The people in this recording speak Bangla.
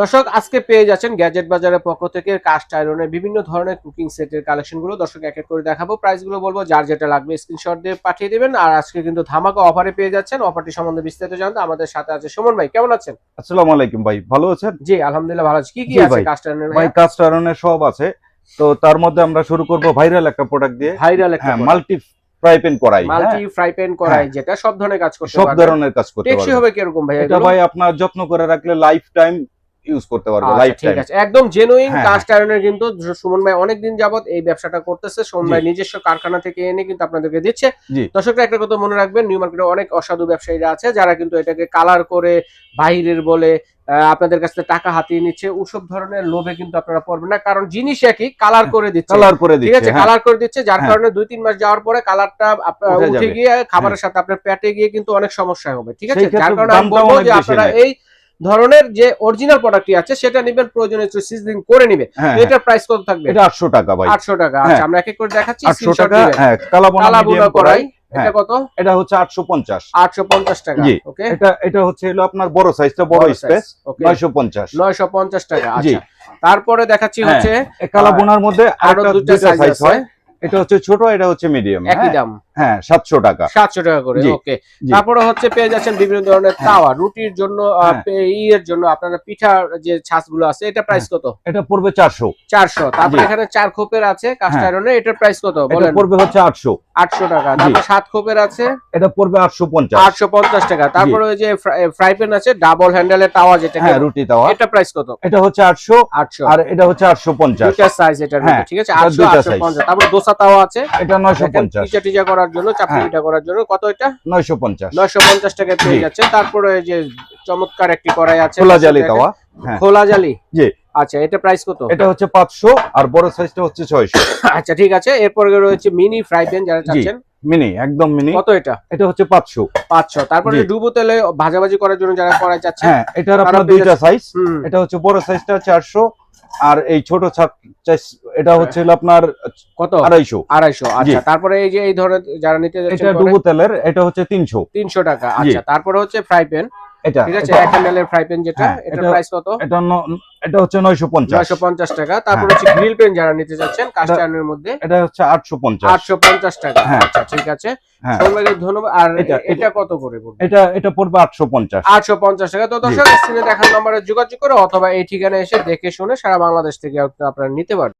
দর্শক আজকে পেয়ে যাচ্ছেন গ্যাজেট বাজারের পক্ষ থেকে কাস্ট আয়রনের বিভিন্ন ধরনের কুকিং সেটের কালেকশনগুলো দর্শক এক এক করে দেখাবো। প্রাইসগুলো বলব যার যেটা লাগবে স্ক্রিনশট দিয়ে পাঠিয়ে দিবেন। আর আজকে কিন্তু ধামাকা অফারে পেয়ে যাচ্ছেন। অফারটি সম্বন্ধে বিস্তারিত জানতে আমাদের সাথে আছে সুমন ভাই। কেমন আছেন? আসসালামু আলাইকুম ভাই ভালো আছেন? জি আলহামদুলিল্লাহ ভালো আছি। কি কি আছে কাস্ট আয়রনের ভাই কাস্ট আয়রনের সব আছে। তো তার মধ্যে আমরা শুরু করব ভাইরাল একটা প্রোডাক্ট দিয়ে। ভাইরাল একটা মাল্টি ফ্রাই প্যান করাই মাল্টি ফ্রাই প্যান করাই। যেটা সব ধরনের কাজ করতে সব ধরনের কাজ করতে টেকসই পারবে হবে কীরকম ভাই এটা ভাই আপনার যত্ন করে রাখলে লাইফ টাইম ইউজ করতে পারবে আচ্ছা, লাইফ ঠিক টাইম আছে। একদম জেনুইন হ্যাঁ, কাস্ট আয়রনের কিন্তু সুমন ভাই অনেকদিন যাবত এই ব্যবসাটা করতেছে। সুমন ভাই নিজস্ব কারখানা থেকে এনে কিন্তু আপনাদেরকে দিচ্ছে। দর্শকরা একটা কথা মনে রাখবেন নিউ মার্কেটে অনেক অসাধু ব্যবসায়ীরা আছে যারা কিন্তু এটাকে কালার করে বাহিরের বলে আপনাদের কাছ থেকে টাকা হাতিয়ে নিচ্ছে। ওসব ধরনের লোভে কিন্তু আপনারা পড়বেন না কারণ জিনিস একই কালার করে দিচ্ছে। কালার করে দিচ্ছে ঠিক আছে দিচ্ছে হ্যাঁ। কালার করে দিচ্ছে যার হ্যাঁ। কারণে দুই তিন মাস যাওয়ার পরে কালারটা উঠে। হ্যাঁ। গিয়ে খাবারের সাথে আপনার পেটে গিয়ে কিন্তু অনেক সমস্যা হবে ঠিক আছে? যার কারণে আমি বলব যে আপনারা এই ধরনের যে অরিজিনাল প্রোডাক্টটি আছে সেটা নেবেন প্রয়োজনে একটু সিজনিং করে নিবে। হ্যাঁ এটার প্রাইস কত থাকবে? এটা 800 টাকা ভাই। আটশো টাকা। হ্যাঁ। আচ্ছা আমরা এক এক করে দেখাচ্ছি 800 টাকা হ্যাঁ কালা বোনা কালা বোনা মিডিয়াম করাই এটা হ্যাঁ। কত? এটা হচ্ছে 850 আটশো পঞ্চাশ টাকা জি। ওকে এটা এটা হচ্ছে হলো আপনার বড় সাইজটা বড় স্পেস ওকে 950 নয়শো পঞ্চাশ। টাকা আচ্ছা। তারপরে দেখাচ্ছি হ্যাঁ। হচ্ছে এই কালা বোনার মধ্যে আরও সাইজ সাইজ হয়। এটা হচ্ছে ছোট এটা হচ্ছে মিডিয়াম একই দাম। হ্যাঁ 700 টাকা। সাতশো টাকা করে ওকে তারপরে হচ্ছে পেয়ে যাচ্ছেন বিভিন্ন ধরনের। তাওয়া রুটির জন্য আহ। পে- ইয়ের জন্য আপনারা পিঠার যে ছাঁচগুলো আছে এটা প্রাইস কত? এটা পড়বে 400 চারশো। তারপরে এখানে চার খোপের আছে কাস্ট। আয়রনের এটার প্রাইস কত? বলেন। পড়বে হচ্ছে 800 আটশো টাকা। তারপর সাত খোপের আছে। এটা পড়বে 850 আটশো পঞ্চাশ টাকা। তারপরে ওই যে ফ্রাই প্যান আছে ডাবল হ্যান্ডেলের তাওয়া যেটা হ্যাঁ রুটি তাওয়া। এটা প্রাইস কত? এটা হচ্ছে 800 আটশো। আর এটা হচ্ছে 850 দুইটা সাইজ এটার হ্যাঁ, ঠিক আছে? এটা আটশো দুইটা আটশো size। পঞ্চাশ। তারপর দোসা তাওয়া আছে। এটা 950 পিজা টিজা করার জন্য চাপড়ি হ্যাঁ। পিঠা করার জন্য কত এটা? 950 নয়শো পঞ্চাশ টাকায় পেয়ে যাচ্ছে তারপরে যে চমৎকার একটি কড়াই আছে। খোলা জালি তাওয়া হ্যাঁ। খোলা জালি? জি। আচ্ছা এটা প্রাইস কত? এটা হচ্ছে 500 আর বড় সাইজটা হচ্ছে 600 আচ্ছা ঠিক আছে। এরপরে রয়েছে মিনি ফ্রাই প্যান যারা চাচ্ছেন। মিনি একদম মিনি। কত এটা? এটা হচ্ছে 500 পাঁচশো। তারপরে ডুবো তেলে ভাজাভাজি করার জন্য যারা কড়াই চাচ্ছে হ্যাঁ এটার আপনার দুইটা সাইজ এটা হচ্ছে বড় সাইজটা 400 আর এই ছোট এটা হচ্ছে আপনার কত? 250 আড়াইশো আচ্ছা। তারপরে এই যে এই ধরনের যারা নিতে এটা ডুবো তেলের এটা হচ্ছে 300 তিনশো টাকা আচ্ছা। তারপরে হচ্ছে ফ্রাই প্যান। এটা ঠিক আছে? এটা- এক হ্যান্ডেলের ফ্রাই প্যান যেটা হ্যাঁ, এটা- প্রাইস কত? এটা এটা হচ্ছে 950 নয়শো পঞ্চাশ টাকা। তারপর হ্যাঁ। হচ্ছে গ্রিল পেন যারা নিতে যাচ্ছেন কাস্টার্নের মধ্যে। এটা হচ্ছে 850 আটশো পঞ্চাশ টাকা। আচ্ছা ঠিক আছে। হ্যাঁ। সবাইকে ধন্যবাদ। আর এটা- কত করে পড়বে? এটা এটা পড়বে 850 আটশো পঞ্চাশ টাকা। তো দর্শক স্ক্রিনে দেখার নম্বরে যোগাযোগ করে অথবা এই ঠিকানায় এসে দেখে শুনে সারা বাংলাদেশ থেকে আপনারা নিতে পারবেন।